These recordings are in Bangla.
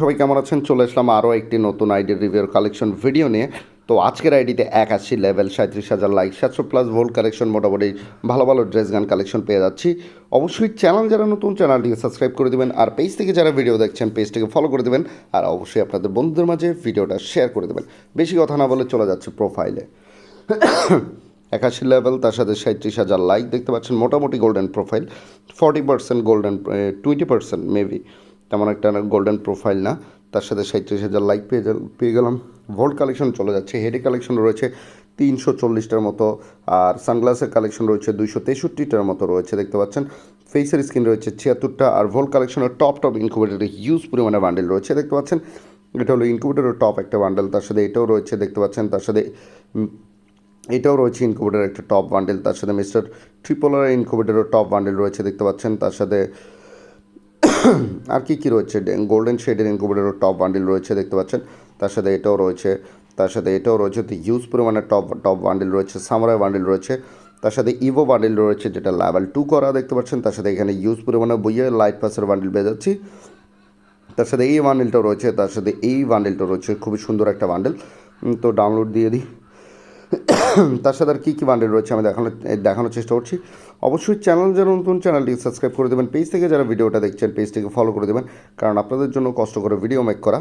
সবাই কেমন আছেন? চলে আসলাম আরও একটি নতুন আইডির রিভিউর কালেকশন ভিডিও নিয়ে। তো আজকের আইডিতে একাশি লেভেল সাঁত্রিশ হাজার লাইক সাতশো প্লাস ভোল্ট কালেকশন মোটামুটি ভালো ভালো ড্রেস গান কালেকশন পেয়ে যাচ্ছি। অবশ্যই চ্যানেল যারা নতুন চ্যানেলটিকে সাবস্ক্রাইব করে দেবেন আর পেজ থেকে যারা ভিডিও দেখছেন পেজটিকে ফলো করে দেবেন আর অবশ্যই আপনাদের বন্ধুদের মাঝে ভিডিওটা শেয়ার করে দেবেন। বেশি কথা না বলে চলে যাচ্ছে প্রোফাইলে একাশি লেভেল তার সাথে সাঁত্রিশ হাজার লাইক দেখতে পাচ্ছেন, মোটামুটি golden profile forty percent golden twenty percent maybe তেমন একটা গোল্ডেন প্রোফাইল না। তার সাথে সাঁত্রিশ হাজার লাইক পেয়ে পেয়ে গেলাম। ভোল্ট কালেকশন চলে যাচ্ছে। হেডে কালেকশন রয়েছে তিনশো চল্লিশটার মতো। আর সানগ্লাসের কালেকশন রয়েছে দুইশো তেষট্টিটার মতো রয়েছে, দেখতে পাচ্ছেন। ফেসের স্ক্রিন রয়েছে ছিয়াত্তরটা। আর ভোল্ট কালেকশনের টপ টপ ইনকুবেটারের হিউজ পরিমাণে বান্ডেল রয়েছে, দেখতে পাচ্ছেন। এটা হলো ইনকুবেটারের টপ একটা বান্ডেল তার সাথে এটাও রয়েছে, দেখতে পাচ্ছেন। তার সাথে এটাও রয়েছে ইনকুবেটার একটা টপ বান্ডেল তার সাথে মিস্টার ট্রিপলার ইনকুবেটারের টপ বান্ডেল রয়েছে, দেখতে পাচ্ছেন। তার সাথে আর কি কি রয়েছে? গোল্ডেন শেডের ইনকুবেটারের টপ বান্ডেল রয়েছে, দেখতে পাচ্ছেন। তার সাথে এটাও রয়েছে, তার সাথে এটাও রয়েছে তো হিউজ পরিমাণে টপ টপ বান্ডিল রয়েছে সামরাই বান্ডিল রয়েছে, তার সাথে ইভো বান্ডেল রয়েছে, যেটা লেভেল টু করা, দেখতে পাচ্ছেন। তার সাথে এখানে ইউজ পরিমাণে বইয়ে লাইট পাসের বান্ডিল পেয়ে যাচ্ছি। তার সাথে এই বান্ডেলটা রয়েছে, তার সাথে এই বান্ডেলটা রয়েছে, খুবই সুন্দর একটা বান্ডেল তো ডাউনলোড দিয়ে দিই। তার সাথে আর কী কী বান্ডেল রয়েছে আমি দেখানোর দেখানোর চেষ্টা করছি। অবশ্যই চ্যানেল যারা নতুন চ্যানেলটি সাবস্ক্রাইব করে দেবেন। পেজ থেকে যারা ভিডিওটা দেখছেন পেজটিকে ফলো করে দেবেন। কারণ আপনাদের জন্য কষ্ট করে ভিডিও মেক করা।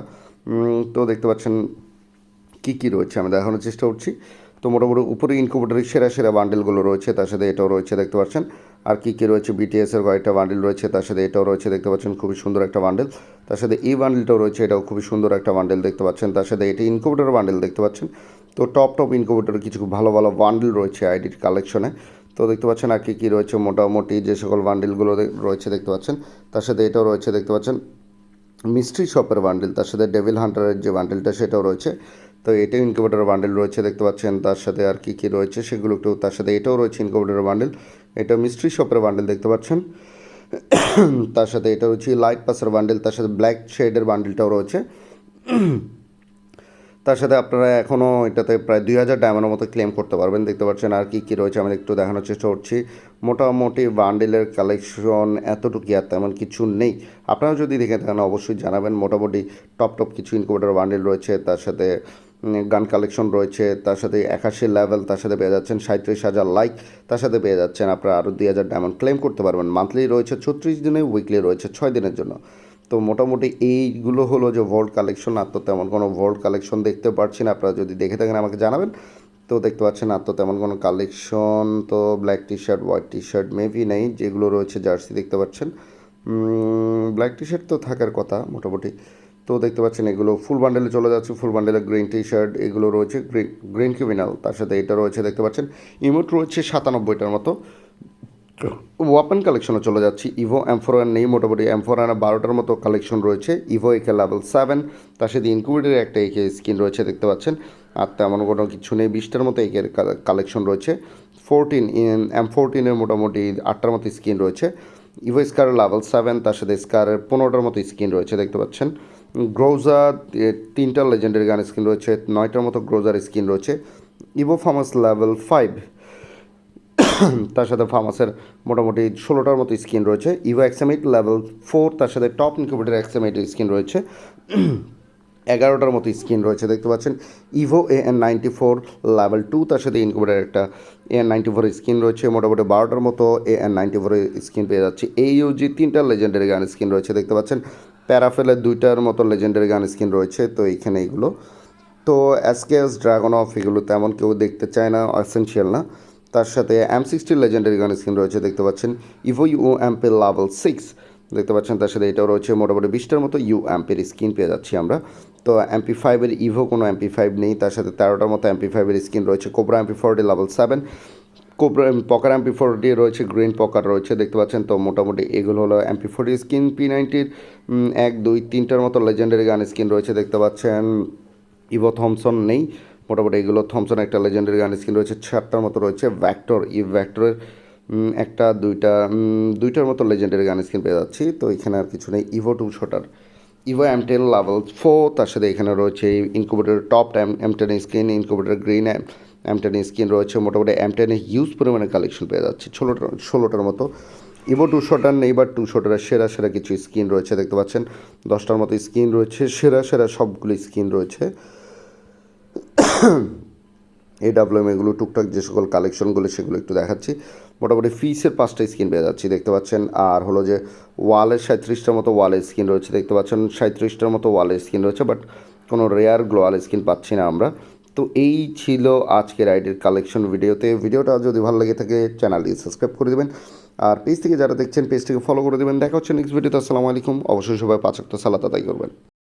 তো দেখতে পাচ্ছেন কী কী রয়েছে, আমি দেখানোর চেষ্টা করছি। তো মোটামুটি উপরে ইনকুবেটারের সেরা সেরা বান্ডেলগুলো রয়েছে, তার সাথে এটাও রয়েছে, দেখতে পাচ্ছেন। আর কী কী রয়েছে বিটিএসের কয়েকটা বান্ডেল রয়েছে, তার সাথে এটাও রয়েছে, দেখতে পাচ্ছেন, খুবই সুন্দর একটা বান্ডেল তার সাথে এই বান্ডেলটাও রয়েছে, এটাও খুবই সুন্দর একটা বান্ডেল দেখতে পাচ্ছেন। তার সাথে এটি ইনকুবেটার বান্ডেল দেখতে পাচ্ছেন। তো টপ টপ ইনকুবেটারের কিছু খুব ভালো ভালো বান্ডেল রয়েছে আইডির কালেকশনে তো দেখতে পাচ্ছেন আর কী কী রয়েছে? মোটামুটি যে সকল বান্ডেলগুলো রয়েছে দেখতে পাচ্ছেন, তার সাথে এটাও রয়েছে দেখতে পাচ্ছেন মিস্ট্রি শপের বান্ডেল তার সাথে ডেভিল হান্টারের যে বান্ডেলটা সেটাও রয়েছে। তো এটাও ইনকিউবেটার বান্ডেল রয়েছে দেখতে পাচ্ছেন, তার সাথে আর কি কি রয়েছে সেগুলো একটু তার সাথে এটাও রয়েছে ইনকিউবেটার বান্ডেল এটা মিস্ট্রি শপের বান্ডেল দেখতে পাচ্ছেন, তার সাথে এটা রয়েছে লাইট পাসের বান্ডেল তার সাথে ব্ল্যাক শেডের বান্ডেলটাও রয়েছে। তার সাথে আপনারা এখনও এটাতে প্রায় দুই হাজার ডায়মন্ডের মতো ক্লেম করতে পারবেন। দেখতে পাচ্ছেন আর কি কী রয়েছে আমি একটু দেখানোর চেষ্টা করছি। মোটামুটি বান্ডেলের কালেকশন এতটুকু আর তেমন কিছু নেই। আপনারা যদি দেখে থাকেন, অবশ্যই জানাবেন। মোটামুটি টপ টপ কিছু ইনকুবেটার বান্ডেল রয়েছে, তার সাথে গান কালেকশন রয়েছে, তার সাথে একাশি লেভেল তার সাথে পেয়ে যাচ্ছেন সাঁত্রিশ হাজার লাইক তার সাথে পেয়ে যাচ্ছেন আপনারা আরও দুই হাজার ডায়মন্ড ক্লেম করতে পারবেন। মান্থলি রয়েছে ছত্রিশ দিনে উইকলি রয়েছে ছয় দিনের জন্য। তো মোটামুটি এইগুলো হলো যে ভোল্ট কালেকশন আর তো তেমন কোনো ভোল্ট কালেকশন দেখতে পাচ্ছি না। আপনারা যদি দেখে থাকেন, আমাকে জানাবেন। তো দেখতে পাচ্ছেন, আর তো তেমন কোনো কালেকশন তো black T shirt white T shirt maybe নেই। যেগুলো রয়েছে জার্সি দেখতে পাচ্ছেন। ব্ল্যাক টি শার্ট তো থাকার কথা মোটামুটি। তো দেখতে পাচ্ছেন, এগুলো ফুল বান্ডেলে চলে যাচ্ছে। ফুল বান্ডেলে গ্রিন টি শার্ট এগুলো রয়েছে। গ্রিন গ্রিন ক্রিমিনাল তার সাথে এটা রয়েছে, দেখতে পাচ্ছেন। ইমোট রয়েছে সাতানব্বইটার মতো। ওয়াপেন কালেকশনে চলে যাচ্ছি। ইভো এমফোরান নেই মোটামুটি। এমফোরান বারোটার মতো কালেকশন রয়েছে। ইভো একে লেভেল সেভেন তার সাথে ইনকুবেটারের একটা একে স্কিন রয়েছে, দেখতে পাচ্ছেন। আর তেমন কোনো কিছু নেই। বিশটার মতো একের কালেকশন রয়েছে। ফোরটিন এম ফোরটিনের মোটামুটি আটটার মতো স্কিন রয়েছে। ইভো স্কার লেভেল সেভেন তার সাথে স্কারের পনেরোটার মতো স্কিন রয়েছে, দেখতে পাচ্ছেন। গ্রোজা তিনটা লেজেন্ডারি গান স্কিন রয়েছে। নয়টার মতো গ্রোজার স্কিন রয়েছে। ইভো ফার্মাস লেভেল ফাইভ তার সাথে ফার্মাসের মোটামুটি ষোলোটার মতো স্কিন রয়েছে। ইভো এক্সামিট লেভেল ফোর তার সাথে টপ ইনকিউবেটার এক্সামিটের স্কিন রয়েছে। এগারোটার মতো স্কিন রয়েছে, দেখতে পাচ্ছেন। Evo A N ninety four level two তার সাথে ইনকিউবেটার একটা এ এন নাইনটি ফোরের স্কিন রয়েছে। মোটামুটি বারোটার মতো A N ninety four skin পেয়ে যাচ্ছে। এই ইউজি তিনটা লেজেন্ডারি গান স্কিন রয়েছে, দেখতে পাচ্ছেন। প্যারাফেলের দুইটার মতো লেজেন্ডারি গান স্কিন রয়েছে, তো এইখানে এইগুলো তো এসকেএস ড্রাগন অফ এগুলো তেমন কেউ দেখতে চায় না এসেনশিয়াল না। তার সাথে M sixty legendary gun skin রয়েছে, দেখতে পাচ্ছেন। ইভো ইউ অ্যাম্পের লাভেল সিক্স দেখতে পাচ্ছেন তার সাথে এটাও রয়েছে মোটামুটি বিশটার মতো ইউ অ্যাম্পের স্কিন পেয়ে যাচ্ছি আমরা। তো এমপি ফাইভের ইভো কোনো এমপি ফাইভ নেই, তার সাথে তেরোটার মতো এমপি ফাইভের স্কিন রয়েছে। Cobra MP forty level seven cobra পকার এমপি ফোরটি রয়েছে গ্রিন পকার রয়েছে, দেখতে পাচ্ছেন। তো মোটামুটি এগুলো হলো এমপি ফোরটি স্কিন পি নাইনটির এক, দুই, তিনটার মতো লেজেন্ডারি গান স্কিন রয়েছে, দেখতে পাচ্ছেন। ইভো থমসন নেই। মোটামুটি এগুলো থমসন একটা লেজেন্ডারি গান স্কিন রয়েছে চারটার মতো রয়েছে ভ্যাক্টর ই ভ্যাক্টরের একটা, দুইটা দুইটার মতো লেজেন্ডারি গান স্কিন পেয়ে যাচ্ছি। তো এখানে আর কিছু নেই evo two shotter evo M ten level four তার সাথে এখানে রয়েছে incubator top M ten screen incubator green M ten screen রয়েছে, মোটামুটি এম টেনে হিউজ পরিমাণে কালেকশন পেয়ে যাচ্ছে, ষোলোটা, ষোলোটার মতো। ইভো টু শটার নেই বাট টু শটারের সেরা সেরা কিছু স্কিন রয়েছে, দেখতে পাচ্ছেন, দশটার মতো স্কিন রয়েছে, সেরা সেরা সবগুলো স্কিন রয়েছে। এই এগুলো, টুকটাক যে সকল কালেকশনগুলো সেগুলো একটু দেখাচ্ছি। মোটামুটি ফিসের পাঁচটা স্কিন পেয়ে যাচ্ছি, দেখতে পাচ্ছেন। আর হলো যে ওয়ালের সাঁত্রিশটার মতো ওয়ালের স্কিন রয়েছে, দেখতে পাচ্ছেন। সাঁত্রিশটার মতো ওয়ালের স্কিন রয়েছে বাট কোনো রেয়ার গ্লোয়াল স্কিন পাচ্ছি না আমরা। তো এই ছিল আজকের আইডির কালেকশন ভিডিওতে ভিডিওটা যদি ভালো লাগে থাকে চ্যানেলটি সাবস্ক্রাইব করে দেবেন। আর পেজ থেকে যারা দেখছেন পেজটিকে ফলো করে দেবেন। দেখা হচ্ছে নেক্সট ভিডিওতে আসসালামু আলাইকুম। অবশ্যই সবাই পাঁচ একটা সালাত আদায় করবেন।